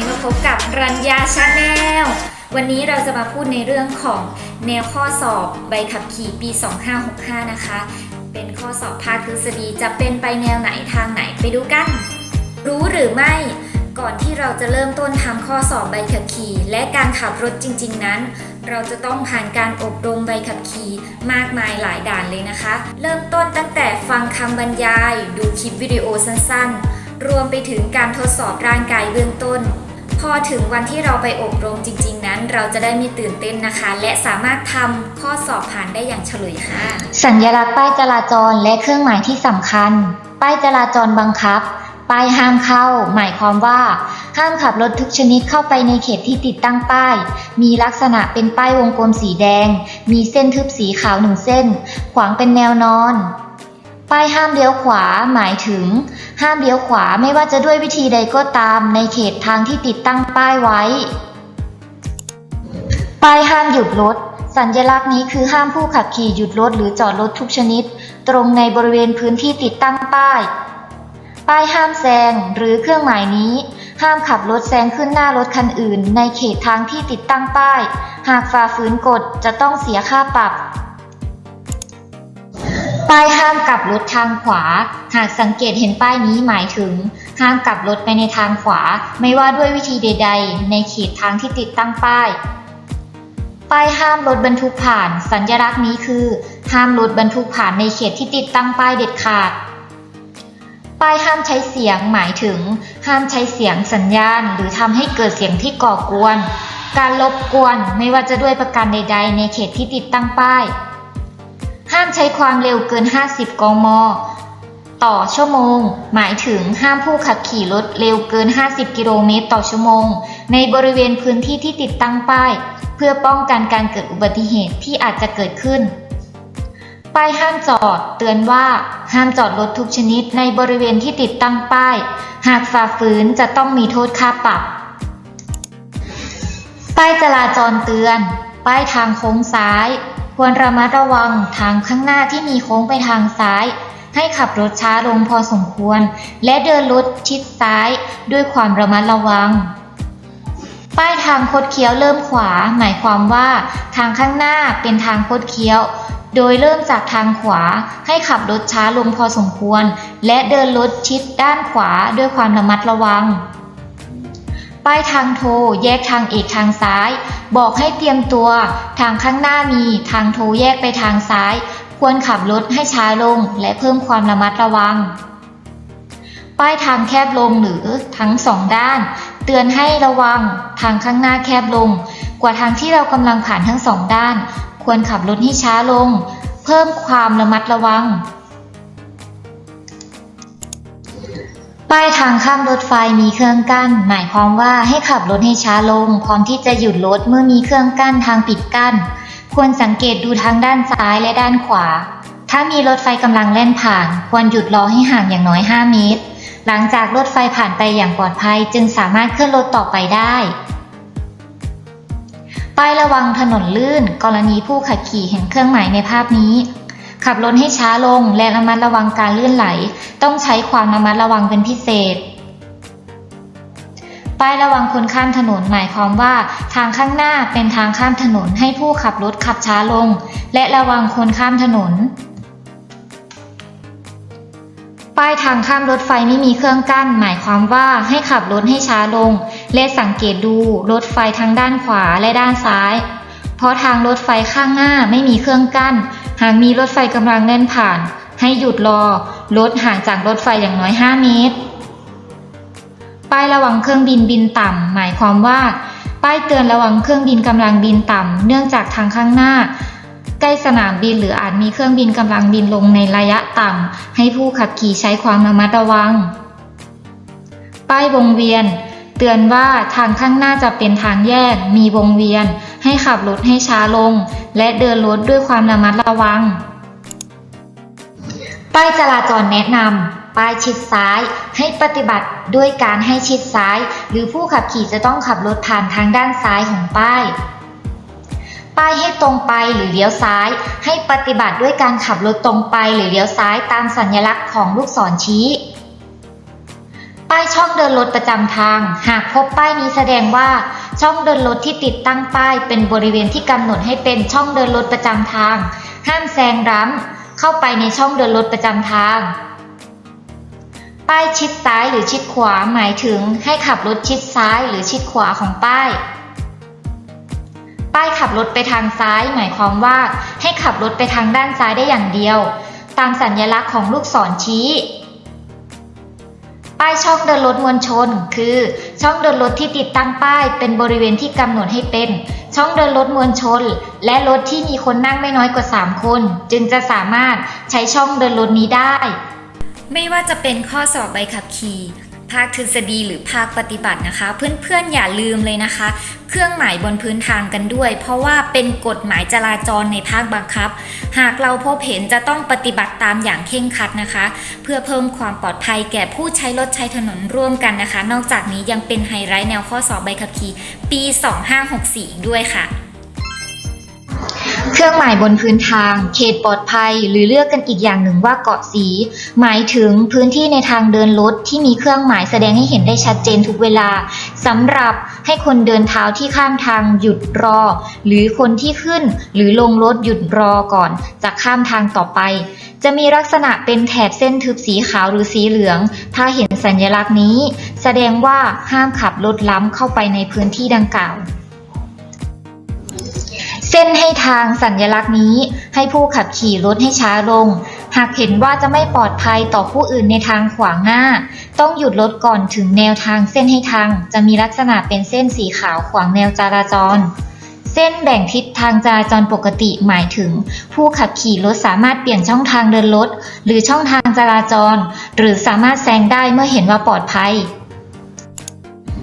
นี้มาพบกับรัญญาชาแนล วันนี้เราจะมาพูดในเรื่องของแนวข้อสอบใบขับขี่ปี 2565 นะคะ เป็นข้อสอบภาคทฤษฎีจะเป็นไปแนวไหนทางไหนไปดูกัน รู้หรือไม่ก่อนที่เราจะเริ่มต้นทำข้อสอบใบขับขี่และการขับรถจริง ๆ นั้น เราจะต้องผ่านการอบรมใบขับขี่มากมายหลายด่านเลยนะคะ เริ่มต้นตั้งแต่ฟังคำบรรยาย ดูคลิปวิดีโอสั้นๆ รวมไปถึงการทดสอบร่างกายเบื้องต้น พอถึงวันที่เราไปอบรมจริง ๆ นั้น เราจะได้ไมีตื่นเต้นนะคะ และสามารถทำข้อสอบผ่านได้อย่างเฉลยค่ะ สัญลักษณ์ป้ายจราจรและเครื่องหมายที่สำคัญ ป้ายจราจรบังคับ ป้ายห้ามเข้า หมายความว่าห้ามขับรถทุกชนิดเข้าไปในเขตที่ติดตั้งป้าย มีลักษณะเป็นป้ายวงกลมสีแดง มีเส้นทึบสีขาวหนึ่งเส้น ขวางเป็นแนวนอน ป้ายห้ามเลี้ยวขวาหมายถึง ห้ามเลี้ยวขวาไม่ว่าจะด้วยวิธีใดก็ตามในเขตทางที่ติดตั้งป้ายไว้ ป้ายห้ามหยุดรถ สัญลักษณ์นี้คือห้ามผู้ขับขี่หยุดรถหรือจอดรถทุกชนิด ตรงในบริเวณพื้นที่ติดตั้งป้าย ป้ายห้ามแซงหรือเครื่องหมายนี้ ห้ามขับรถแซงขึ้นหน้ารถคันอื่น ในเขตทางที่ติดตั้งป้าย หากฝ่าฝืนกฎจะต้องเสียค่าปรับ ป้ายห้ามกลับรถทางขวา หากสังเกตเห็นป้ายนี้หมายถึง ห้ามกลับรถไปในทางขวา ไม่ว่าด้วยวิธีใด ๆ ในเขตทางที่ติดตั้งป้าย ป้ายห้ามรถบรรทุกผ่าน สัญลักษณ์นี้คือ ห้ามรถบรรทุกผ่านในเขตที่ติดตั้งป้ายเด็ดขาด ป้ายห้ามใช้เสียงหมายถึง ห้ามใช้เสียงสัญญาณ หรือทำให้เกิดเสียงที่ก่อกวน การรบกวนไม่ว่าจะด้วยประการใด ๆ ในเขตที่ติดตั้งป้าย ห้ามใช้ความเร็วเกิน 50 กม ต่อชั่วโมง หมายถึงห้ามผู้ขับขี่รถเร็วเกิน 50 กิโลเมตรต่อชั่วโมง ในบริเวณพื้นที่ที่ติดตั้งป้าย เพื่อป้องกันการเกิดอุบัติเหตุที่อาจจะเกิดขึ้น ป้ายห้ามจอด เตือนว่าห้ามจอดรถทุกชนิดในบริเวณที่ติดตั้งป้าย หากฝ่าฝืนจะต้องมีโทษค่าปรับ ป้ายจราจรเตือน ป้ายทางโค้งซ้าย ควรระมัดระวังทางข้างหน้าที่มีโค้งไปทางซ้าย ให้ขับรถช้าลงพอสมควร และเดินรถชิดซ้ายด้วยความระมัดระวัง ป้ายทางคดเคี้ยวเริ่มขวา หมายความว่า ทางข้างหน้าเป็นทางคดเคี้ยว โดยเริ่มจากทางขวา ให้ขับรถช้าลงพอสมควร และเดินรถชิดด้านขวาด้วยความระมัดระวัง ป้ายทางโทแยกทางเอกทางซ้าย บอกให้เตรียมตัว ทางข้างหน้ามีทางโทแยกไปทางซ้าย ควรขับรถให้ช้าลงและเพิ่มความระมัดระวัง ป้ายทางแคบลงหรือทั้งสองด้าน เตือนให้ระวัง ทางข้างหน้าแคบลง กว่าทางที่เรากำลังผ่านทั้งสองด้าน ควรขับรถให้ช้าลง เพิ่มความระมัดระวัง ป้ายทางข้ามรถไฟมีเครื่องกั้น หมายความว่าให้ขับรถให้ช้าลง พร้อมที่จะหยุดรถเมื่อมีเครื่องกั้นทางปิดกั้น ควรสังเกตดูทางด้านซ้ายและด้านขวา ถ้ามีรถไฟกำลังแล่นผ่าน ควรหยุดรอให้ห่างอย่างน้อย 5 เมตร หลังจากรถไฟผ่านไปอย่างปลอดภัย จึงสามารถเคลื่อนรถต่อไปได้ป้ายระวังถนนลื่น กรณีผู้ขับขี่เห็นเครื่องหมายในภาพนี้ ขับรถให้ช้าลงและระมัดระวังการลื่นไหล ต้องใช้ความระมัดระวังเป็นพิเศษ ป้ายระวังคนข้ามถนนหมายความว่า ทางข้างหน้าเป็นทางข้ามถนนให้ผู้ขับรถขับช้าลง และระวังคนข้ามถนน ป้ายทางข้ามรถไฟไม่มีเครื่องกั้น หมายความว่าให้ขับรถให้ช้าลง และสังเกตดูรถไฟทางด้านขวาและด้านซ้าย เพราะทางรถไฟข้างหน้าไม่มีเครื่องกั้น หากมีรถไฟกำลังแล่นผ่าน ให้หยุดรอรถห่างจากรถไฟอย่างน้อย 5 เมตร ป้ายระวังเครื่องบินบินต่ำ หมายความว่า ป้ายเตือนระวังเครื่องบินกำลังบินต่ำ เนื่องจากทางข้างหน้า ใกล้สนามบินหรืออาจมีเครื่องบินกำลังบินลงในระยะต่ำ ให้ผู้ขับขี่ใช้ความระมัดระวัง ป้ายวงเวียน เตือนว่าทางข้างหน้าจะเป็นทางแยก มีวงเวียน ให้ขับรถให้ช้าลง และเดินรถด้วยความระมัดระวัง ป้ายจราจรแนะนำป้ายชิดซ้าย ให้ปฏิบัติด้วยการให้ชิดซ้าย หรือผู้ขับขี่จะต้องขับรถผ่านทางด้านซ้ายของป้าย ป้ายให้ตรงไปหรือเลี้ยวซ้าย ให้ปฏิบัติด้วยการขับรถตรงไปหรือเลี้ยวซ้ายตามสัญลักษณ์ของลูกศรชี้ป้ายช่องเดินรถประจำทาง หากพบป้ายนี้แสดงว่า ช่องเดินรถที่ติดตั้งป้ายเป็นบริเวณที่กำหนดให้เป็นช่องเดินรถประจำทาง ห้ามแซงร้ำเข้าไปในช่องเดินรถประจำทาง ป้ายชิดซ้ายหรือชิดขวาหมายถึงให้ขับรถชิดซ้ายหรือชิดขวาของป้าย ป้ายขับรถไปทางซ้าย หมายความว่าให้ขับรถไปทางด้านซ้ายได้อย่างเดียว ตามสัญลักษณ์ของลูกศรชี้ ป้ายช่องเดินรถมวลชน คือช่องเดินรถที่ติดตั้งป้าย เป็นบริเวณที่กำหนดให้เป็น ช่องเดินรถมวลชน และรถที่มีคนนั่งไม่น้อยกว่า 3 คน จึงจะสามารถใช้ช่องเดินรถนี้ได้ ไม่ว่าจะเป็นข้อสอบใบขับขี่ ภาคทฤษฎีหรือภาคปฏิบัตินะคะ เพื่อนๆอย่าลืมเลยนะคะ เครื่องหมายบนพื้นทางกันด้วย เพราะว่าเป็นกฎหมายจราจรในภาคบังคับ หากเราพบเห็นจะต้องปฏิบัติตามอย่างเคร่งครัดนะคะ เพื่อเพิ่มความปลอดภัยแก่ผู้ใช้รถใช้ถนนร่วมกันนะคะ นอกจากนี้ยังเป็นไฮไลท์แนวข้อสอบใบขับขี่ปี 2564อีกด้วยค่ะ เครื่องหมายบนพื้นทาง เขตปลอดภัย หรือเรียกกันอีกอย่างหนึ่งว่าเกาะสี หมายถึงพื้นที่ในทางเดินรถที่มีเครื่องหมายแสดงให้เห็นได้ชัดเจนทุกเวลาสำหรับให้คนเดินเท้าที่ข้ามทางหยุดรอ หรือคนที่ขึ้น หรือลงรถหยุดรอก่อนจะข้ามทางต่อไป จะมีลักษณะเป็นแถบเส้นทึบสีขาวหรือสีเหลือง ถ้าเห็นสัญลักษณ์นี้ แสดงว่าห้ามขับรถล้ำเข้าไปในพื้นที่ดังกล่าว เส้นให้ทางสัญลักษณ์นี้ ให้ผู้ขับขี่รถให้ช้าลง หากเห็นว่าจะไม่ปลอดภัยต่อผู้อื่นในทางขวางหน้า ต้องหยุดรถก่อนถึงแนวทางเส้นให้ทาง จะมีลักษณะเป็นเส้นสีขาวขวางแนวจราจร เส้นแบ่งทิศทางจราจรปกติหมายถึง ผู้ขับขี่รถสามารถเปลี่ยนช่องทางเดินรถหรือช่องทางจราจร หรือสามารถแซงได้เมื่อเห็นว่าปลอดภัย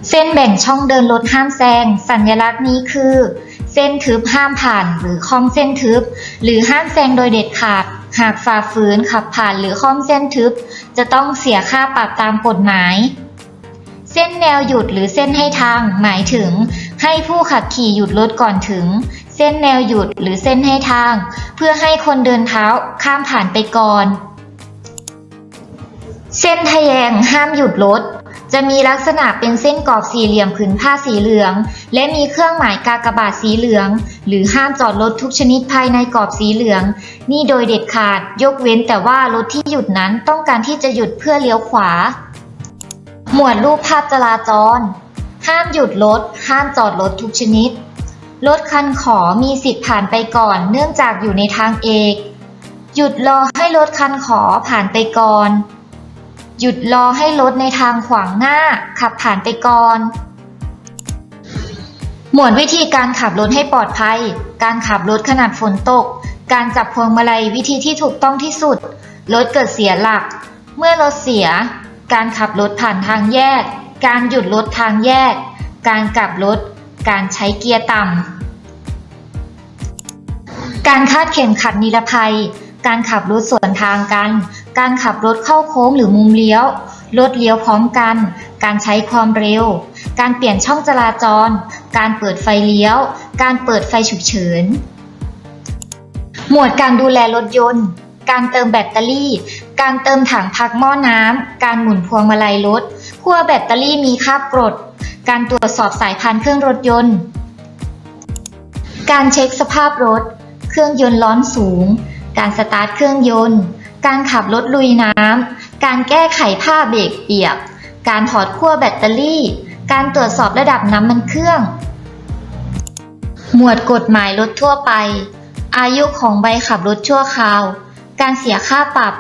เส้นแบ่งช่องเดินรถห้ามแซง สัญลักษณ์นี้คือ เส้นทึบห้ามผ่านหรือค่อมเส้นทึบ หรือห้ามแซงโดยเด็ดขาด หากฝ่าฝืนขับผ่านหรือค่อมเส้นทึบ จะต้องเสียค่าปรับตามกฎหมาย เส้นแนวหยุดหรือเส้นให้ทาง หมายถึง ให้ผู้ขับขี่หยุดรถก่อนถึง เส้นแนวหยุดหรือเส้นให้ทาง เพื่อให้คนเดินเท้าข้ามผ่านไปก่อน เส้นทะแยงห้ามหยุดรถ จะมีลักษณะเป็นเส้นกรอบสี่เหลี่ยมผืนผ้าสีเหลือง และมีเครื่องหมายกากบาทสีเหลือง หรือห้ามจอดรถทุกชนิดภายในกรอบสีเหลือง นี่โดยเด็ดขาดยกเว้นแต่ว่ารถที่หยุดนั้นต้องการที่จะหยุดเพื่อเลี้ยวขวา หมวดรูปภาพจราจร ห้ามหยุดรถ ห้ามจอดรถทุกชนิด รถคันขอมีสิทธิ์ผ่านไปก่อน เนื่องจากอยู่ในทางเอก หยุดรอให้รถคันขอผ่านไปก่อน หยุดรอให้รถในทางขวางหน้า ขับผ่านไปก่อน หมวดวิธีการขับรถให้ปลอดภัย การขับรถขนาดฝนตก การจับพวงมาลัยวิธีที่ถูกต้องที่สุด รถเกิดเสียหลัก เมื่อรถเสีย การขับรถผ่านทางแยก การหยุดรถทางแยก การกลับรถ การใช้เกียร์ต่ำ การคาดเข็มขัดนิรภัย การขับรถสวนทางกัน การขับรถเข้าโค้งหรือมุมเลี้ยว รถเลี้ยวพร้อมกัน การใช้ความเร็ว การเปลี่ยนช่องจราจร การเปิดไฟเลี้ยว การเปิดไฟฉุกเฉิน หมวดการดูแลรถยนต์ การเติมแบตเตอรี่ การเติมถังพักหม้อน้ำ การหมุนพวงมาลัยรถขั้วแบตเตอรี่มีคราบกรด การตรวจสอบสายพานเครื่องรถยนต์ การเช็คสภาพรถ เครื่องยนต์ร้อนสูง การสตาร์ทเครื่องยนต์ การขับรถลุยน้ำ การแก้ไขผ้าเบรกเปียก การถอดขั้วแบตเตอรี่ การตรวจสอบระดับน้ำมันเครื่อง หมวดกฎหมายรถทั่วไป อายุของใบขับรถชั่วคราว การเสียค่าปรับ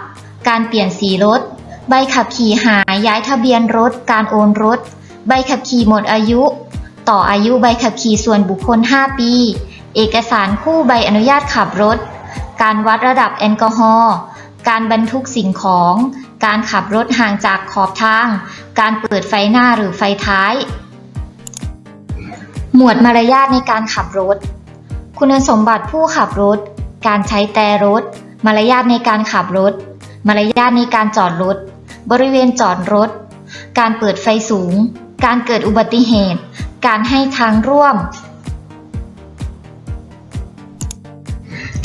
การเปลี่ยนสีรถ ใบขับขี่หายย้ายทะเบียนรถ การโอนรถ ใบขับขี่หมดอายุ ต่ออายุใบขับขี่ส่วนบุคคล 5 ปี เอกสารคู่ใบอนุญาตขับรถ การวัดระดับแอลกอฮอล์ การบรรทุกสิ่งของ การขับรถห่างจากขอบทาง การเปิดไฟหน้าหรือไฟท้าย หมวดมารยาทในการขับรถ คุณสมบัติผู้ขับรถ การใช้แต่รถ มารยาทในการขับรถ มารยาทในการจอดรถ บริเวณจอดรถ การเปิดไฟสูง การเกิดอุบัติเหตุ การให้ทางร่วม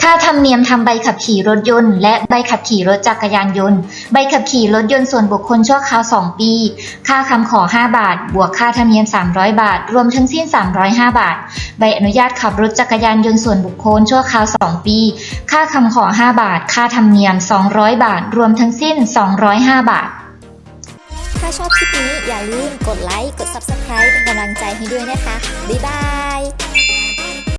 ค่าธรรมเนียมทำใบขับขี่รถยนต์ และใบขับขี่รถจักรยานยนต์ ใบขับขี่รถยนต์ส่วนบุคคลชั่วคราว 2 ปี ค่าคำขอ 5 บาท บวกค่าธรรมเนียม 300 บาท รวมทั้งสิ้น 305 บาท ใบอนุญาตขับรถจักรยานยนต์ส่วนบุคคลชั่วคราว 2 ปี ค่าคำขอ 5 บาท ค่าธรรมเนียม 200 บาท รวมทั้งสิ้น 205 บาท ถ้าชอบคลิปนี้อย่าลืมกดไลค์ กด Subscribe เป็นกำลังใจให้ด้วยนะคะ บ๊ายบาย